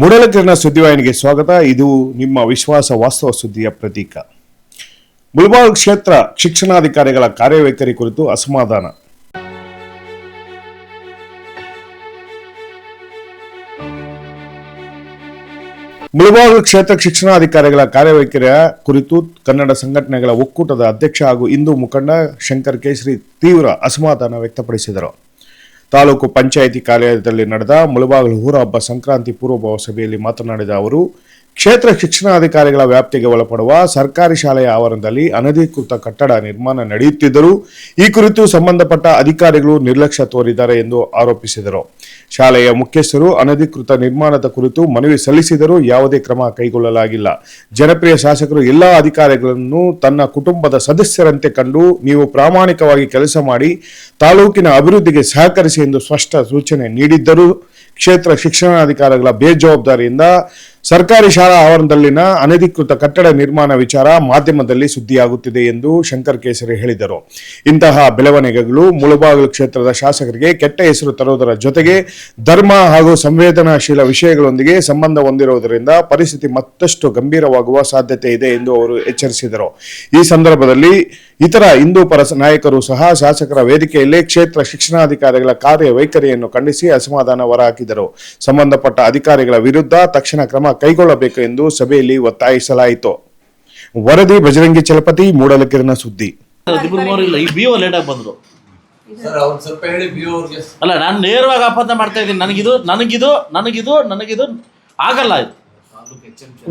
ಮೂಡಲಕಿರಣ ಸುದ್ದಿವಾಹಿನಿಗೆ ಸ್ವಾಗತ. ಇದು ನಿಮ್ಮ ವಿಶ್ವಾಸ ವಾಸ್ತವ ಸುದ್ದಿಯ ಪ್ರತೀಕ. ಮುಳಬಾಗ್ ಕ್ಷೇತ್ರ ಶಿಕ್ಷಣಾಧಿಕಾರಿಗಳ ಕಾರ್ಯವೈಖರಿ ಕುರಿತು ಅಸಮಾಧಾನ. ಮುಳಬಾಗಿಲು ಕ್ಷೇತ್ರ ಶಿಕ್ಷಣಾಧಿಕಾರಿಗಳ ಕಾರ್ಯವೈಖರಿಯ ಕುರಿತು ಕನ್ನಡ ಸಂಘಟನೆಗಳ ಒಕ್ಕೂಟದ ಅಧ್ಯಕ್ಷ ಹಾಗೂ ಹಿಂದೂ ಮುಖಂಡ ಶಂಕರ್ ಕೇಸರಿ ತೀವ್ರ ಅಸಮಾಧಾನ ವ್ಯಕ್ತಪಡಿಸಿದರು. ತಾಲೂಕು ಪಂಚಾಯಿತಿ ಕಾರ್ಯಾಲಯದಲ್ಲಿ ನಡೆದ ಮುಳಬಾಗಿಲು ಹೂರಹಬ್ಬ ಸಂಕ್ರಾಂತಿ ಪೂರ್ವಭಾವ ಸಭೆಯಲ್ಲಿ ಮಾತನಾಡಿದ ಅವರು, ಕ್ಷೇತ್ರ ಶಿಕ್ಷಣಾಧಿಕಾರಿಗಳ ವ್ಯಾಪ್ತಿಗೆ ಒಳಪಡುವ ಸರ್ಕಾರಿ ಶಾಲೆಯ ಆವರಣದಲ್ಲಿ ಅನಧಿಕೃತ ಕಟ್ಟಡ ನಿರ್ಮಾಣ ನಡೆಯುತ್ತಿದ್ದರೂ, ಈ ಕುರಿತು ಸಂಬಂಧಪಟ್ಟ ಅಧಿಕಾರಿಗಳು ನಿರ್ಲಕ್ಷ್ಯ ತೋರಿದ್ದಾರೆ ಎಂದು ಆರೋಪಿಸಿದರು. ಶಾಲೆಯ ಮುಖ್ಯಸ್ಥರು ಅನಧಿಕೃತ ನಿರ್ಮಾಣದ ಕುರಿತು ಮನವಿ ಸಲ್ಲಿಸಿದರೂ ಯಾವುದೇ ಕ್ರಮ ಕೈಗೊಳ್ಳಲಾಗಿಲ್ಲ. ಜನಪ್ರಿಯ ಶಾಸಕರು ಎಲ್ಲಾ ಅಧಿಕಾರಿಗಳನ್ನು ತನ್ನ ಕುಟುಂಬದ ಸದಸ್ಯರಂತೆ ಕಂಡು, ನೀವು ಪ್ರಾಮಾಣಿಕವಾಗಿ ಕೆಲಸ ಮಾಡಿ ತಾಲೂಕಿನ ಅಭಿವೃದ್ಧಿಗೆ ಸಹಕರಿಸಿ ಎಂದು ಸ್ಪಷ್ಟ ಸೂಚನೆ ನೀಡಿದ್ದರೂ ಕ್ಷೇತ್ರ ಶಿಕ್ಷಣಾಧಿಕಾರಿಗಳ ಬೇಜವಾಬ್ದಾರಿಯಿಂದ ಸರ್ಕಾರಿ ಶಾಲಾ ಆವರಣದಲ್ಲಿನ ಅನಧಿಕೃತ ಕಟ್ಟಡ ನಿರ್ಮಾಣ ವಿಚಾರ ಮಾಧ್ಯಮದಲ್ಲಿ ಸುದ್ದಿಯಾಗುತ್ತಿದೆ ಎಂದು ಶಂಕರ್ ಕೇಸರಿ ಹೇಳಿದರು. ಇಂತಹ ಬೆಳವಣಿಗೆಗಳು ಮುಳಬಾಗಿಲು ಕ್ಷೇತ್ರದ ಶಾಸಕರಿಗೆ ಕೆಟ್ಟ ಹೆಸರು ತರುವುದರ ಜೊತೆಗೆ ಧರ್ಮ ಹಾಗೂ ಸಂವೇದನಾಶೀಲ ವಿಷಯಗಳೊಂದಿಗೆ ಸಂಬಂಧ ಹೊಂದಿರುವುದರಿಂದ ಪರಿಸ್ಥಿತಿ ಮತ್ತಷ್ಟು ಗಂಭೀರವಾಗುವ ಸಾಧ್ಯತೆ ಇದೆ ಎಂದು ಅವರು ಎಚ್ಚರಿಸಿದರು. ಈ ಸಂದರ್ಭದಲ್ಲಿ ಇತರ ಹಿಂದೂ ಪರ ನಾಯಕರು ಸಹ ಶಾಸಕರ ವೇದಿಕೆಯಲ್ಲಿ ಕ್ಷೇತ್ರ ಶಿಕ್ಷಣಾಧಿಕಾರಿಗಳ ಕಾರ್ಯವೈಖರಿಯನ್ನು ಖಂಡಿಸಿ ಅಸಮಾಧಾನ ಹೊರಹಾಕಿದರು. ಸಂಬಂಧಪಟ್ಟ ಅಧಿಕಾರಿಗಳ ವಿರುದ್ಧ ತಕ್ಷಣ ಕ್ರಮ ಕೈಗೊಳ್ಳಬೇಕು ಎಂದು ಸಭೆಯಲ್ಲಿ ಒತ್ತಾಯಿಸಲಾಯಿತು. ವರದಿ ಬಜರಂಗಿ ಚಲಪತಿ ಮೂಡಲಕಿರಣ ಸುದ್ದಿ. ಅಲ್ಲ ನಾನು ನೇರವಾಗಿ ಆಪಾದನೆ ಮಾಡ್ತಾ ಇದ್ದೀನಿ. ನನಗಿದು ನನಗಿದು ನನಗಿದು ನನಗಿದು ಆಗಲ್ಲ ಇದು.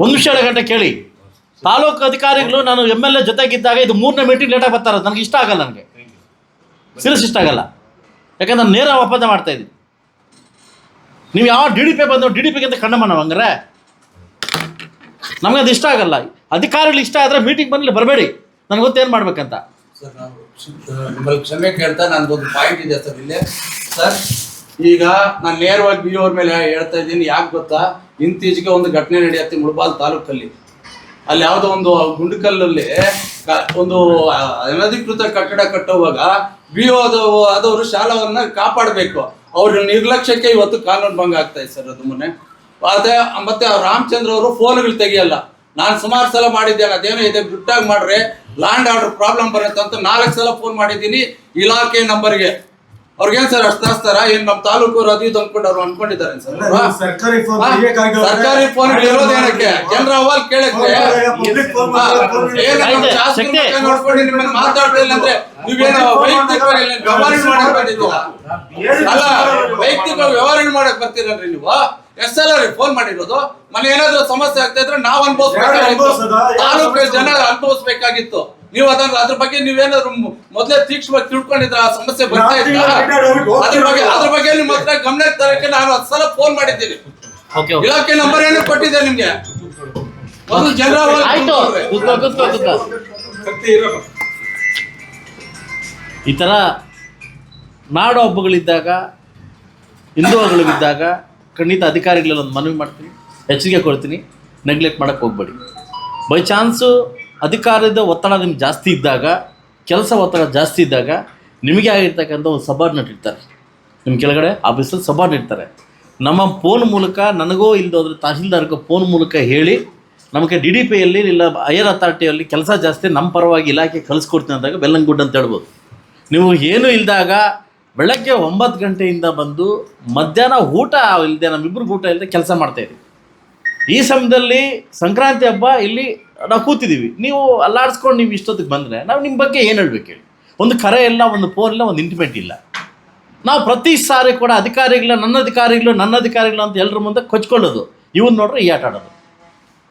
ಒಂದು ನಿಮಿಷ ಗಂಟೆ ಕೇಳಿ. ತಾಲೂಕು ಅಧಿಕಾರಿಗಳು ನಾನು ಎಂ ಎಲ್ ಎ ಜೊತೆಗಿದ್ದಾಗ ಇದು ಮೂರನೇ ಮೀಟಿಂಗ್ ಲೇಟಾಗಿ ಬರ್ತಾರೆ ನನಗೆ ಇಷ್ಟ ಆಗಲ್ಲ ನನಗೆ. ಸೀರಿಯಸ್ ಇಷ್ಟ ಆಗಲ್ಲ. ಯಾಕಂದ್ರೆ ನೇರ ಒಪ್ಪಂದ ಮಾಡ್ತಾ ಇದ್ದೀನಿ. ನೀವು ಯಾವ ಡಿ ಡಿ ಪಿ ಬಂದು ಡಿ ಡಿ ಪಿಗೆ ಅಂತ ಕಣ್ಣ ನಾವು ಹಂಗಾರೆ. ನಮಗೆ ಅದು ಇಷ್ಟ ಆಗಲ್ಲ. ಅಧಿಕಾರಿಗಳು ಇಷ್ಟ ಆದರೆ ಮೀಟಿಂಗ್ ಬಂದಲ್ಲಿ ಬರಬೇಡಿ. ನನಗೆ ಗೊತ್ತೇನು ಮಾಡ್ಬೇಕಂತ. ಕ್ಷಮೆ ಕೇಳ್ತಾ ಒಂದು ಪಾಯಿಂಟ್ ಇದೆ ಸರ್ ಇಲ್ಲೇ. ಸರ್, ಈಗ ನಾನು ನೇರವಾಗಿ ಬಿ ಅವ್ರ ಮೇಲೆ ಹೇಳ್ತಾ ಇದ್ದೀನಿ. ಯಾಕೆ ಗೊತ್ತಾ? ಇಂತೀಚೆಗೆ ಒಂದು ಘಟನೆ ನಡೆಯುತ್ತೆ ಮುಳಬಾಲ್ ತಾಲೂಕಲ್ಲಿ. ಅಲ್ಲಿ ಯಾವುದೋ ಒಂದು ಗುಂಡುಕಲ್ಲಲ್ಲಿ ಒಂದು ಅನಧಿಕೃತ ಕಟ್ಟಡ ಕಟ್ಟುವಾಗ ಬಿ ಆದವರು ಶಾಲವನ್ನ ಕಾಪಾಡಬೇಕು. ಅವ್ರ ನಿರ್ಲಕ್ಷ್ಯಕ್ಕೆ ಇವತ್ತು ಕಾನೂನು ಭಂಗ ಆಗ್ತಾ ಇದೆ ಸರ್ ಅದು ಮೊನ್ನೆ. ಅದೇ, ಮತ್ತೆ ರಾಮಚಂದ್ರ ಅವರು ಫೋನ್ಗಳು ತೆಗಿಯಲ್ಲ. ನಾನು ಸುಮಾರು ಸಲ ಮಾಡಿದ್ದೇನೆ, ಅದೇನೋ ಇದೆ ಬಿಟ್ಟಾಗಿ ಮಾಡ್ರೆ ಲ್ಯಾಂಡ್ ಆರ್ಡರ್ ಪ್ರಾಬ್ಲಮ್ ಬರುತ್ತೆ ಅಂತ ನಾಲ್ಕು ಸಲ ಫೋನ್ ಮಾಡಿದ್ದೀನಿ ಇಲಾಖೆ ನಂಬರ್ಗೆ. ಅವ್ರಿಗೇನ್ ಸರ್ ಅಷ್ಟು ತಾಸ್ತಾರ ಏನ್ ನಮ್ ತಾಲೂಕು ಅದು ಇದು ಅನ್ಕೊಂಡು ಅವ್ರು ಅನ್ಕೊಂಡಿದ್ದಾರೆ ಸರ್? ಸರ್ಕಾರಿ ಫೋನ್. ಸರ್ಕಾರಿ ಫೋನ್ ಇರೋದೇನಕ್ಕೆ ಜನರ ಅವಾಲ್ ಕೇಳಕ್ಕೆ? ನೋಡ್ಕೊಂಡು ನಿಮ್ಮನ್ನ ಮಾತಾಡ್ಲಿಲ್ಲ ಅಂದ್ರೆ ನೀವೇನು ವೈಯಕ್ತಿಕವಾಗಿ ವ್ಯವಹಾರ ಮಾಡಕ್ ಬಂದಿದ್ದೀರಾ? ಅಲ್ಲ ವೈಯಕ್ತಿಕ ವ್ಯವಹಾರ ಮಾಡಕ್ ಬರ್ತೀರಲ್ರಿ ನೀವು? ಎಸ್ ಎಲ್ ಆರ್ ಫೋನ್ ಮಾಡಿರೋದು. ಮನೆ ಏನಾದ್ರೂ ಸಮಸ್ಯೆ ಆಗ್ತಾ ಇದ್ರೆ ನಾವ್ ಅನ್ಬೋಸ್ ಅನುಭವಿಸ್ಬೇಕಾಗಿತ್ತು ತಾಲೂಕು ಜನ ಅನ್ಬೋಸ್ಬೇಕಾಗಿತ್ತು ಅನುಭವಿಸ್ಬೇಕಾಗಿತ್ತು. ನೀವು ಅದನ್ನ ಅದ್ರ ಬಗ್ಗೆ ನೀವೇನಾದ್ರು ಮೊದ್ಲೇ ತೀಕ್ಷ್ಣವಾಗಿ ತಿಳ್ಕೊಂಡಿದ್ರ ಆ ಸಮಸ್ಯೆ ಬರ್ತಾ ನಾವು ಅದ್ರ ಬಗ್ಗೆ ಅದ್ರ ಬಗ್ಗೆ ನಿಮ್ಮ ಹತ್ರ ಗಮನ ತರಕ್ಕೆ ನಾನು ಹತ್ತು ಸಲ ಫೋನ್ ಮಾಡಿದ್ದೀನಿ. ಓಕೆ ಓಕೆ ಇಲಾಖೆ ನಂಬರ್ ಏನು ಕೊಟ್ಟಿದೆ ನಿಮ್ಗೆ? ಒಂದು ಜನರ ಈ ಥರ ನಾಡು ಹಬ್ಬಗಳಿದ್ದಾಗ ಹಿಂದೂ ಹಬ್ಬಗಳಿದ್ದಾಗ ಖಂಡಿತ ಅಧಿಕಾರಿಗಳೆಲ್ಲ ಒಂದು ಮನವಿ ಮಾಡ್ತೀನಿ. ಎಚ್ಚರಿಕೆ ಕೊಡ್ತೀನಿ. ನೆಗ್ಲೆಕ್ಟ್ ಮಾಡೋಕ್ಕೆ ಹೋಗ್ಬೇಡಿ. ಬೈ ಚಾನ್ಸು ಅಧಿಕಾರದ ಒತ್ತಡ ನಿಮ್ಗೆ ಜಾಸ್ತಿ ಇದ್ದಾಗ ಕೆಲಸ ಒತ್ತಡ ಜಾಸ್ತಿ ಇದ್ದಾಗ ನಿಮಗೆ ಆಗಿರ್ತಕ್ಕಂಥ ಒಂದು ಸಬಾರ್ಡಿನೇಟ್ ಇರ್ತಾರೆ ನಿಮ್ಮ ಕೆಳಗಡೆ ಆಫೀಸಲ್ಲಿ ಸಬಾರ್ಡಿನೇಟ್ ಇರ್ತಾರೆ ನಮ್ಮ ಫೋನ್ ಮೂಲಕ ನನಗೋ ಇಲ್ಲದೋದ್ರೆ ತಹಸೀಲ್ದಾರ್ಗೋ ಫೋನ್ ಮೂಲಕ ಹೇಳಿ ನಮಗೆ ಡಿ ಡಿ ಪಿಯಲ್ಲಿ ಇಲ್ಲ ಹೈಯರ್ ಅಥಾರಿಟಿಯಲ್ಲಿ ಕೆಲಸ ಜಾಸ್ತಿ ನಮ್ಮ ಪರವಾಗಿ ಇಲಾಖೆ ಕಳಿಸ್ಕೊಡ್ತೀನಿ ಅಂದಾಗ ಬೆಲ್ಲಂಗುಡ್ ಅಂತ ಹೇಳ್ಬೋದು. ನೀವು ಏನೂ ಇಲ್ಲದಾಗ ಬೆಳಗ್ಗೆ ಒಂಬತ್ತು ಗಂಟೆಯಿಂದ ಬಂದು ಮಧ್ಯಾಹ್ನ ಊಟ ಇಲ್ಲದೆ ನಮ್ಮಿಬ್ಬರಿಗೆ ಊಟ ಇಲ್ಲದೆ ಕೆಲಸ ಮಾಡ್ತಾಯಿದ್ದೀವಿ ಈ ಸಮಯದಲ್ಲಿ ಸಂಕ್ರಾಂತಿ ಹಬ್ಬ ಇಲ್ಲಿ ನಾವು ಕೂತಿದ್ದೀವಿ. ನೀವು ಅಲ್ಲಾಡಿಸ್ಕೊಂಡು ನೀವು ಇಷ್ಟೊತ್ತಿಗೆ ಬಂದರೆ ನಾವು ನಿಮ್ಮ ಬಗ್ಗೆ ಏನು ಹೇಳ್ಬೇಕು ಹೇಳಿ? ಒಂದು ಕರೆ ಇಲ್ಲ, ಒಂದು ಫೋನ್ ಇಲ್ಲ, ಒಂದು ಇಂಟಿಮೇಟ್ ಇಲ್ಲ. ನಾವು ಪ್ರತಿ ಸಾರಿ ಕೂಡ ಅಧಿಕಾರಿಗಳ, ನನ್ನ ಅಧಿಕಾರಿಗಳು ನನ್ನ ಅಧಿಕಾರಿಗಳು ಅಂತ ಎಲ್ಲರ ಮುಂದೆ ಕೊಚ್ಕೊಳ್ಳೋದು. ಇವನ್ ನೋಡ್ರೆ ಈ ಆಟ ಆಡೋದು.